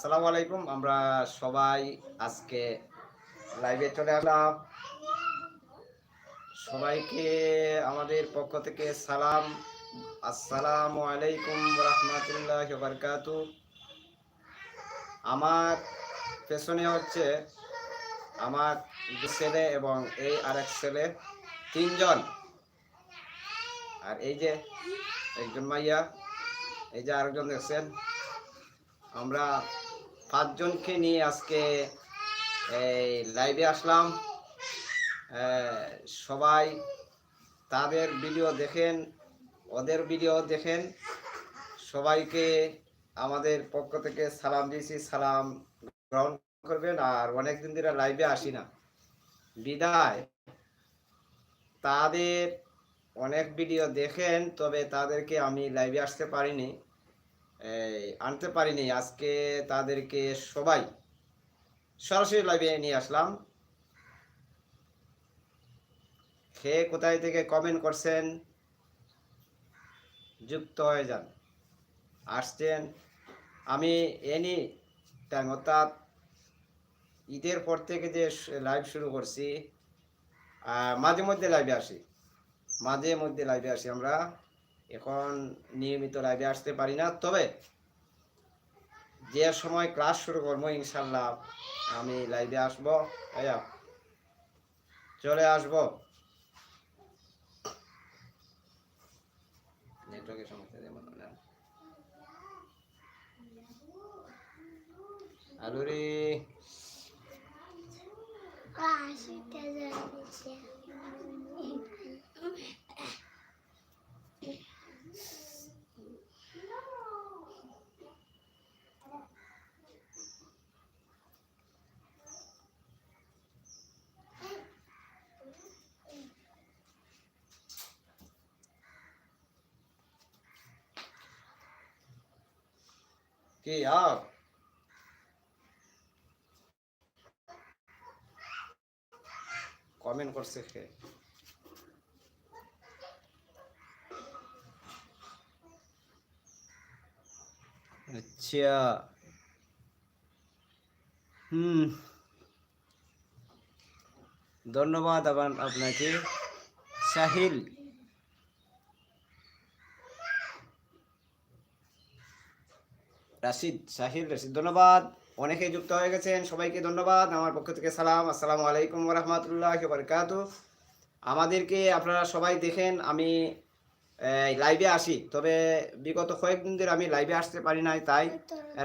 আসসালামু আলাইকুম, আমরা সবাই আজকে লাইভে চলে আসলাম। সবাইকে আমাদের পক্ষ থেকে সালাম। আসসালামু আলাইকুম রহমতুল্লাহ বারকাতু। আমার পেছনে হচ্ছে আমার ছেলে এবং এই আরেক ছেলে, তিনজন। আর এই যে একজন মাইয়া, এই যে আরেকজন দেখছেন, আমরা পাঁচজনকে নিয়ে আজকে এই লাইভে আসলাম। সবাই তাদের ভিডিও দেখেন, ওদের ভিডিও দেখেন। সবাইকে আমাদের পক্ষ থেকে সালাম দিয়েছি, সালাম গ্রহণ করবেন। আর অনেকদিন ধরে লাইভে আসি না। বিদায়। তাদের অনেক ভিডিও দেখেন, তবে তাদেরকে আমি লাইভে আসতে পারিনি। আনতে পারিনি। আজকে তাদেরকে সবাই সরাসরি লাইভে নিয়ে আসলাম। খেয়ে কোথায় থেকে কমেন্ট করছেন? যুক্ত হয়ে যান। আসছেন। আমি এনি টাইম অর্থাৎ ঈদের পর থেকে যে লাইভ শুরু করছি মাঝে মধ্যে লাইভে আসি। মাঝে মধ্যে লাইভে আসি আমরা। এখন নিয়মিত লাইভে আসতে পারি না। তবে যে সময় ক্লাস শুরু করব, ইনশাল্লাহ আমি লাইভে আসব। ভাইয়া, চলে আসব। নেটওয়ার্কের সমস্যা যেমন না। আলু রে কি আও কমেন্ট করছে কে আচ্ছা হুম ধন্যবাদ আবার আপনাকে সাহিল রাশিদ সাহিল, রাশিদ ধন্যবাদ। অনেকে যুক্ত হয়ে গেছেন, সবাইকে ধন্যবাদ। আমার পক্ষ থেকে সালাম। আসসালামু আলাইকুম রহমতুল্লাহ বারকাত আমাদেরকে আপনারা সবাই দেখেন, আমি লাইভে আসি। তবে বিগত কয়েকদিন ধরে আমি লাইভে আসতে পারি নাই, তাই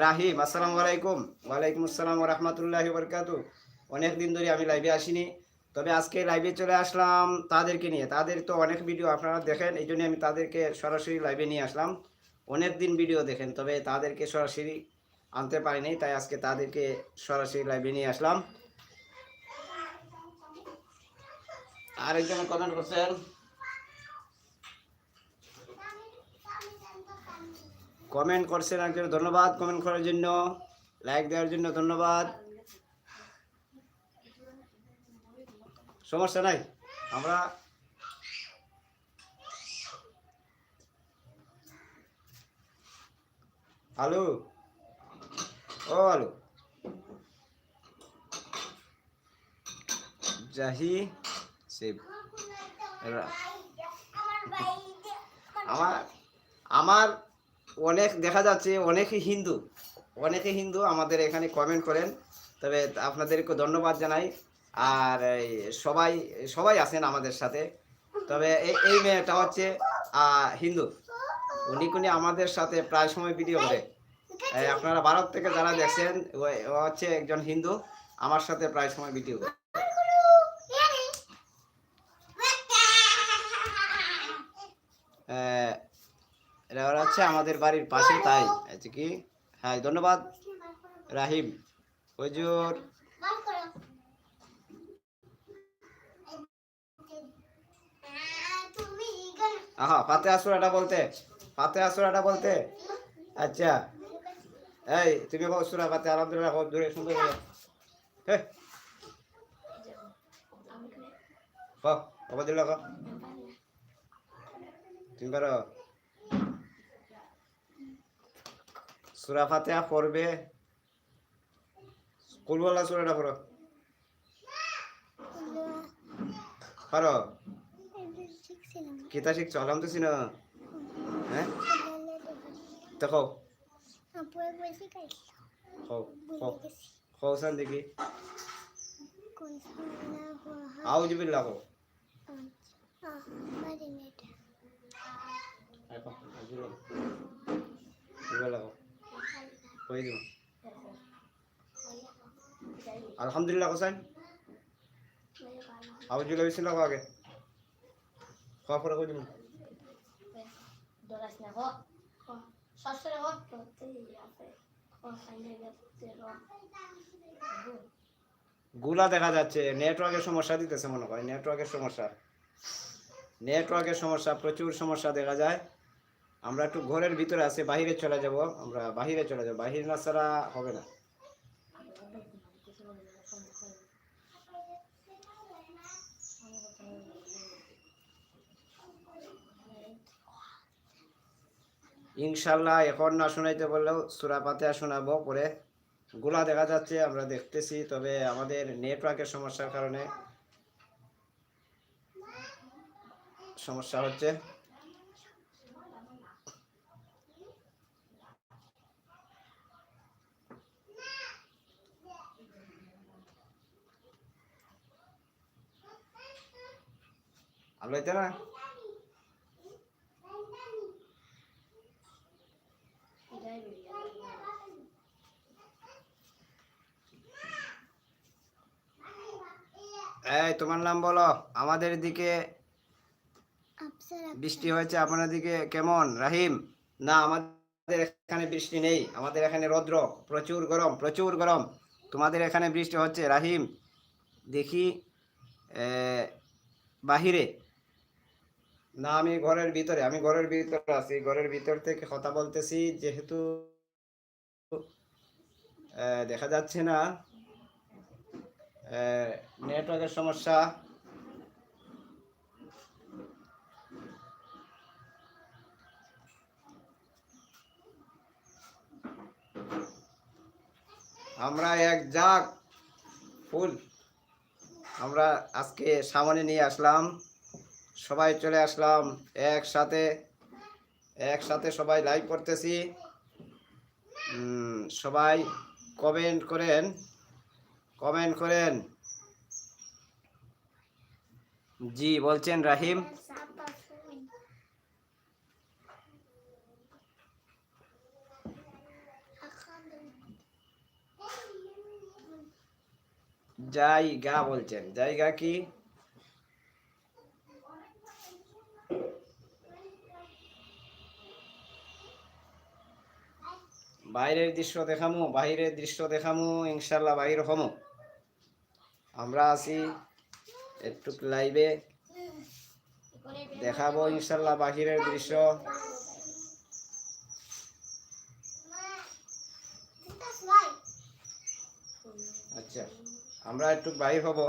রাহিম, আসসালামু আলাইকুম। ওয়ালাইকুম আসসালাম রহমতুল্লাহ বরকাত অনেক দিন ধরে আমি লাইভে আসিনি। তবে আজকে লাইভে চলে আসলাম তাদেরকে নিয়ে। তাদের তো অনেক ভিডিও আপনারা দেখেন, এই আমি তাদেরকে সরাসরি লাইভে নিয়ে আসলাম। অনেক দিন ভিডিও দেখেন, তবে তাদেরকে সরাসরি আনতে পারিনি, তাই আজকে তাদেরকে সরাসরি লাইভে নিয়ে আসলাম। আরেকজন কমেন্ট করছেন কমেন্ট করছেন একজন, ধন্যবাদ কমেন্ট করার জন্য লাইক দেওয়ার জন্য ধন্যবাদ। সমস্যা নাই, আমরা আলু। ও আলু। জাহি সেব আমার আমার অনেক দেখা যাচ্ছে অনেকই হিন্দু। অনেকে হিন্দু আমাদের এখানে কমেন্ট করেন। তবে আপনাদেরকে ধন্যবাদ জানাই। আর সবাই সবাই আছেন আমাদের সাথে। তবে এই মেয়েটা হচ্ছে হিন্দু। উনি কুনি আমাদের সাথে প্রায় সময় ভিডিও করে। আপনারা ভারত থেকে যারা দেখছেন হচ্ছে একজন হিন্দু, আমার সাথে প্রায় সময় ভিডিও করে। ওরা হচ্ছে আমাদের বাড়ির পাশে, তাই। কি? হ্যাঁ ধন্যবাদ। রাহিম, হজুর। আহা পাতে আসুরাটা বলতে। পাতে আসুরাটা বলতে? আচ্ছা। এই তুমি বল সুরা পাতে আলহামদুলিল্লাহ খুব দূরে সুন্দর করে হে। কহ অবদুল্লাহ তুমি পারো? সুরা ফাতেহা পড়বে। কুলবলা সুরাটা পড়ো। পারো? কিতা শিখছো? হ্যাঁ দেখো কও কও কও সান দেখি আউজ কই দিও আলহামদুলিল্লাহ কোসান আউজ বিল্লাহ বিসমিল্লাহ আগে খাওয়া পরে কই দিও গুলা দেখা যাচ্ছে, নেটওয়ার্কের সমস্যা দিতেছে মনে হয় নেটওয়ার্কের সমস্যা। নেটওয়ার্কের সমস্যা, প্রচুর সমস্যা দেখা যায়। আমরা একটু ঘরের ভিতরে আছি, বাহিরে চলে যাব, আমরা বাহিরে চলে যাব। বাহির না ছাড়া হবে না। ইনশাল্লাহ এখন না শোনাইতে বললেও সুরা পাতে শোনাবো, পরে গোলা দেখা যাচ্ছে, আমরা দেখতেছি। তবে আমাদের নেটওয়ার্কের সমস্যার কারণে সমস্যা হচ্ছে। আলো হইতে না এই তোমার নাম বলো। আমাদের দিকে বৃষ্টি হয়েছে আপনার দিকে কেমন? রাহিম? না আমাদের এখানে বৃষ্টি নেই। আমাদের এখানে রৌদ্র প্রচুর গরম প্রচুর গরম। তোমাদের এখানে বৃষ্টি হচ্ছে রাহিম? দেখি বাহিরে। না, আমি ঘরের ভিতরে, আমি ঘরের ভিতরে আছি। ঘরের ভিতর থেকে কথা বলতেছি, যেহেতু দেখা যাচ্ছে না নেটওয়ার্কের সমস্যা। আমরা এক জাগ ফুল, আমরা আজকে সামনে নিয়ে আসলাম। সবাই চলে আসলাম একসাথে একসাথে সবাই লাইভ করতেছি। সবাই কমেন্ট করেন কমেন্ট করেন। জি, বলছেন রাহিম। জায়গা বলছেন জায়গা কি? বাইরের দৃশ্য দেখামু, বাইরের দৃশ্য দেখামু ইনশাল্লাহ বাইর হমু। আমরা আছি একটু লাইভে দেখাবো ইনশাল্লাহ বাহিরের দৃশ্য। আচ্ছা আমরা একটু বাইর হব।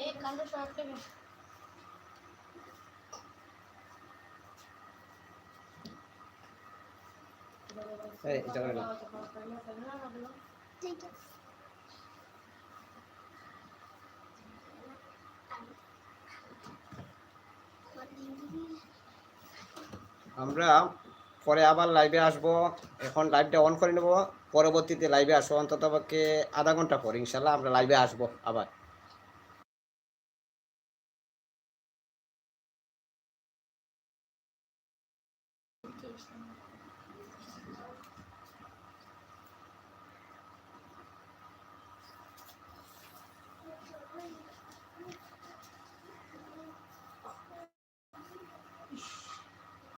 एक कांडो के में ए আমরা পরে আবার লাইভে আসব। এখন লাইভটা অন করে নেব। পরবর্তীতে লাইভে আসব অন্ততপক্ষে আধা ঘণ্টা পর ইনশাল্লাহ আমরা লাইভে আসব আবার। Krishna.